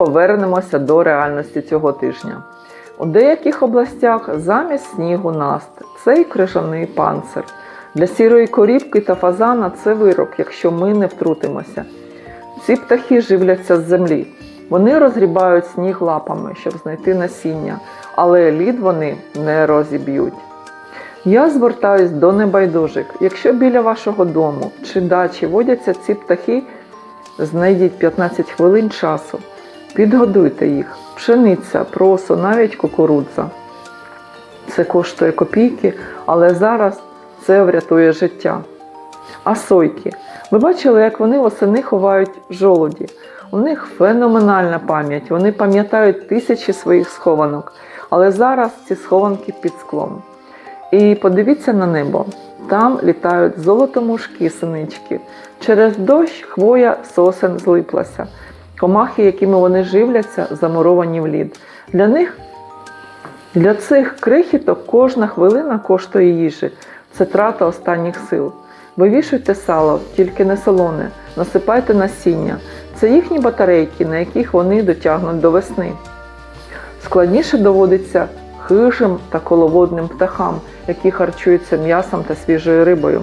Повернемося до реальності цього тижня. У деяких областях замість снігу наст цей крижаний панцир. Для сірої корівки та фазана це вирок, якщо ми не втрутимося. Ці птахи живляться з землі. Вони розгрібають сніг лапами, щоб знайти насіння, але лід вони не розіб'ють. Я звертаюсь до небайдужих. Якщо біля вашого дому чи дачі водяться ці птахи, знайдіть 15 хвилин часу, підгодуйте їх, пшениця, просо, навіть кукурудза. Це коштує копійки, але зараз це врятує життя. А сойки. Ви бачили, як вони восени ховають жолуді. У них феноменальна пам'ять, вони пам'ятають тисячі своїх схованок, але зараз ці схованки під склом. І подивіться на небо. Там літають золотомушки синички. Через дощ хвоя сосен злиплася. Комахи, якими вони живляться, замуровані в лід. Для них, для цих крихіток кожна хвилина коштує їжі. Це трата останніх сил. Вивішуйте сало, тільки не солоне, насипайте насіння. Це їхні батарейки, на яких вони дотягнуть до весни. Складніше доводиться хижим та коловодним птахам, які харчуються м'ясом та свіжою рибою.